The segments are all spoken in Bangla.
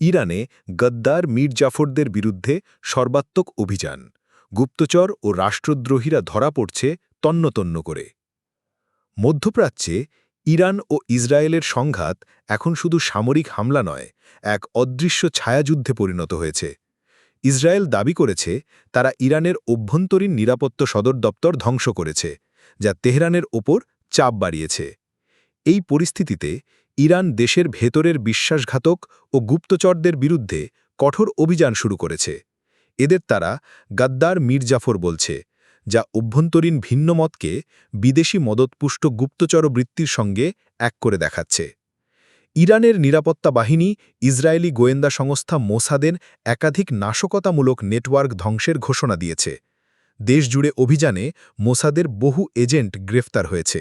ইরানে গদ্দার মীর জাফরদের বিরুদ্ধে সর্বাত্মক অভিযান। গুপ্তচর ও রাষ্ট্রদ্রোহীরা ধরা পড়ছে তন্নতন্ন করে। মধ্যপ্রাচ্যে ইরান ও ইসরায়েলের সংঘাত এখন শুধু সামরিক হামলা নয়, এক অদৃশ্য ছায়াযুদ্ধে পরিণত হয়েছে। ইসরায়েল দাবি করেছে, তারা ইরানের অভ্যন্তরীণ নিরাপত্তা সদর দপ্তর ধ্বংস করেছে, যা তেহরানের ওপর চাপ বাড়িয়েছে। এই পরিস্থিতিতে ইরান দেশের ভেতরের বিশ্বাসঘাতক ও গুপ্তচরদের বিরুদ্ধে কঠোর অভিযান শুরু করেছে। এদের তারা গাদ্দার মির্জাফর বলছে, যা অভ্যন্তরীণ ভিন্নমতকে বিদেশি মদতপুষ্ট গুপ্তচর বৃত্তির সঙ্গে এক করে দেখাচ্ছে। ইরানের নিরাপত্তা বাহিনী ইসরায়েলি গোয়েন্দা সংস্থা মোসাদের একাধিক নাশকতামূলক নেটওয়ার্ক ধ্বংসের ঘোষণা দিয়েছে। দেশজুড়ে অভিযানে মোসাদের বহু এজেন্ট গ্রেফতার হয়েছে।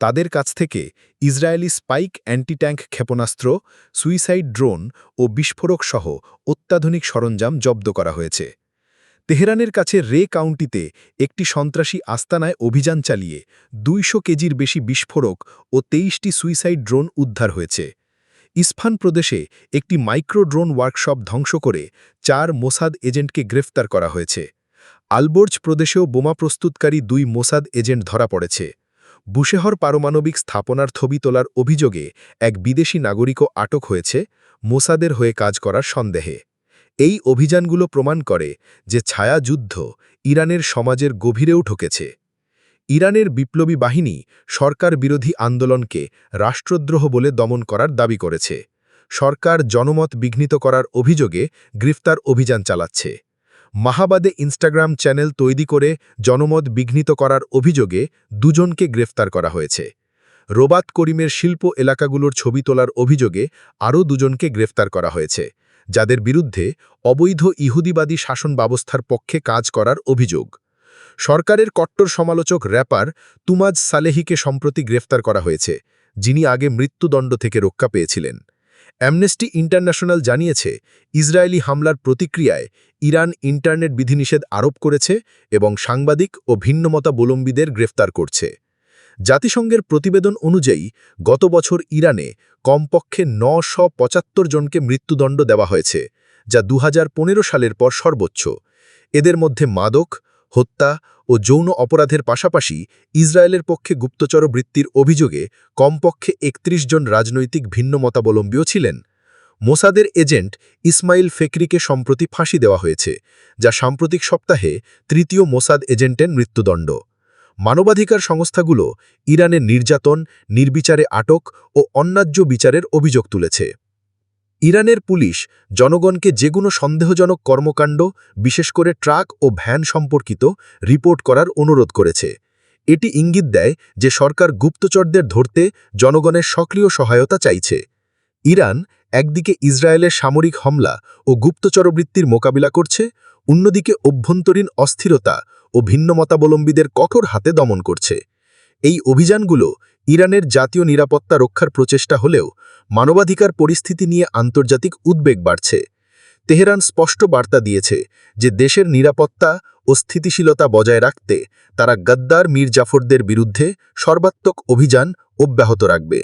তাদের কাছ থেকে ইসরায়েলি স্পাইক অ্যান্টিট্যাঙ্ক ক্ষেপণাস্ত্র, সুইসাইড ড্রোন ও বিস্ফোরক সহ অত্যাধুনিক সরঞ্জাম জব্দ করা হয়েছে। তেহরানের কাছে রে কাউন্টিতে একটি সন্ত্রাসী আস্তানায় অভিযান চালিয়ে দুইশো কেজির বেশি বিস্ফোরক ও তেইশটি সুইসাইড ড্রোন উদ্ধার হয়েছে। ইস্ফান প্রদেশে একটি মাইক্রো ড্রোন ওয়ার্কশপ ধ্বংস করে চার মোসাদ এজেন্টকে গ্রেফতার করা হয়েছে। আলবোর্জ প্রদেশেও বোমা প্রস্তুতকারী দুই মোসাদ এজেন্ট ধরা পড়েছে। বুশেহর পারমাণবিক স্থাপনার ছবি তোলার অভিযোগে এক বিদেশি নাগরিকও আটক হয়েছে মোসাদের হয়ে কাজ করার সন্দেহে। এই অভিযানগুলো প্রমাণ করে যে ছায়া যুদ্ধ ইরানের সমাজের গভীরেও ঠকেছে ইরানের বিপ্লবী বাহিনী সরকার বিরোধী আন্দোলনকে রাষ্ট্রদ্রোহ বলে দমন করার দাবি করেছে। সরকার জনমত বিঘ্নিত করার অভিযোগে গ্রেফতার অভিযান চালাচ্ছে। মাহাবাদে ইনস্টাগ্রাম চ্যানেল তৈরি করে জনমত বিঘ্নিত করার অভিযোগে দুজনকে গ্রেফতার করা হয়েছে। রোবাত করিমের শিল্প এলাকাগুলোর ছবি তোলার অভিযোগে আরও দুজনকে গ্রেফতার করা হয়েছে, যাদের বিরুদ্ধে অবৈধ ইহুদিবাদী শাসন ব্যবস্থার পক্ষে কাজ করার অভিযোগ। সরকারের কট্টর সমালোচক র্যাপার তুমাজ সালেহিকে সম্প্রতি গ্রেফতার করা হয়েছে, যিনি আগে মৃত্যুদণ্ড থেকে রক্ষা পেয়েছিলেন। অ্যামনেস্টি ইন্টারন্যাশনাল জানিয়েছে, ইসরায়েলি হামলার প্রতিক্রিয়ায় ইরান ইন্টারনেট বিধিনিষেধ আরোপ করেছে এবং সাংবাদিক ও ভিন্নমতাবলম্বীদের গ্রেফতার করছে। জাতিসংঘের প্রতিবেদন অনুযায়ী, গত বছর ইরানে কমপক্ষে নশ পঁচাত্তর জনকে মৃত্যুদণ্ড দেওয়া হয়েছে, যা দু হাজার পনেরো সালের পর সর্বোচ্চ। এদের মধ্যে মাদক হত্যা ও যৌন অপরাধের পাশাপাশি ইসরায়েলের পক্ষে গুপ্তচর বৃত্তির অভিযোগে কমপক্ষে ৩১ জন রাজনৈতিক ভিন্ন মতাবলম্বীও ছিলেন। মোসাদের এজেন্ট ইসমাইল ফেকরিকে সম্প্রতি ফাঁসি দেওয়া হয়েছে, যা সাম্প্রতিক সপ্তাহে তৃতীয় মোসাদ এজেন্টের মৃত্যুদণ্ড। মানবাধিকার সংস্থাগুলো ইরানের নির্যাতন, নির্বিচারে আটক ও অন্যায্য বিচারের অভিযোগ তুলেছে। ইরানের পুলিশ জনগণকে যেগুলো সন্দেহজনক কর্মকাণ্ড, বিশেষ করে ট্রাক ও ভ্যান সম্পর্কিত রিপোর্ট করার অনুরোধ করেছে। এটি ইঙ্গিত দেয় যে সরকার গুপ্তচরদের ধরতে জনগণের সক্রিয় সহায়তা চাইছে। ইরান একদিকে ইসরায়েলের সামরিক হামলা ও গুপ্তচরবৃত্তির মোকাবিলা করছে, অন্যদিকে অভ্যন্তরীণ অস্থিরতা ও ভিন্নমতাবলম্বীদের কঠোর হাতে দমন করছে। এই অভিযানগুলো ইরানের জাতীয় নিরাপত্তা রক্ষার প্রচেষ্টা হলেও মানবাধিকার পরিস্থিতি নিয়ে আন্তর্জাতিক উদ্বেগ বাড়ছে। তেহরান স্পষ্ট বার্তা দিয়েছে যে দেশের নিরাপত্তা ও স্থিতিশীলতা বজায় রাখতে তারা গদ্দার মীর জাফরদের বিরুদ্ধে সর্বাত্মক অভিযান অব্যাহত রাখবে।